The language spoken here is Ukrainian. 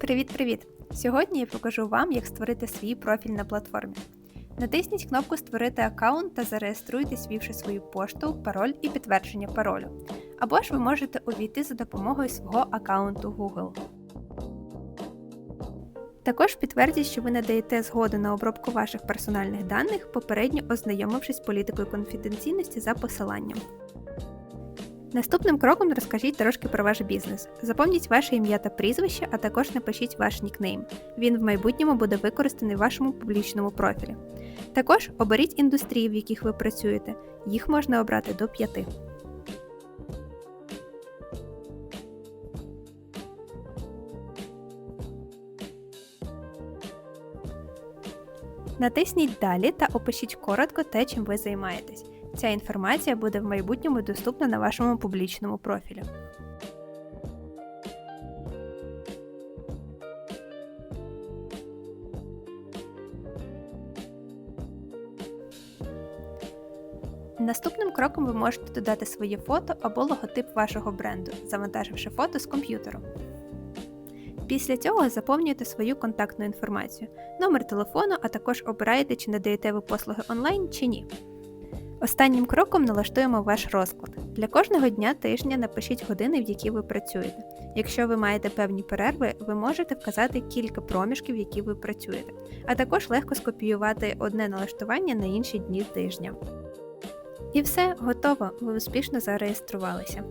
Привіт-привіт! Сьогодні я покажу вам, як створити свій профіль на платформі. Натисніть кнопку Створити аккаунт та зареєструйтесь, ввівши свою пошту, пароль і підтвердження паролю. Або ж ви можете увійти за допомогою свого аккаунту Google. Також підтвердіть, що ви надаєте згоду на обробку ваших персональних даних, попередньо ознайомившись з політикою конфіденційності за посиланням. Наступним кроком розкажіть трошки про ваш бізнес. Заповніть ваше ім'я та прізвище, а також напишіть ваш нікнейм. Він в майбутньому буде використаний в вашому публічному профілі. Також оберіть індустрії, в яких ви працюєте. Їх можна обрати до 5. Натисніть Далі та опишіть коротко те, чим ви займаєтесь. Ця інформація буде в майбутньому доступна на вашому публічному профілі. Наступним кроком ви можете додати своє фото або логотип вашого бренду, завантаживши фото з комп'ютеру. Після цього заповнюєте свою контактну інформацію, номер телефону, а також обираєте, чи надаєте ви послуги онлайн чи ні. Останнім кроком налаштуємо ваш розклад. Для кожного дня тижня напишіть години, в які ви працюєте. Якщо ви маєте певні перерви, ви можете вказати кілька проміжків, які ви працюєте, а також легко скопіювати одне налаштування на інші дні тижня. І все, готово, ви успішно зареєструвалися.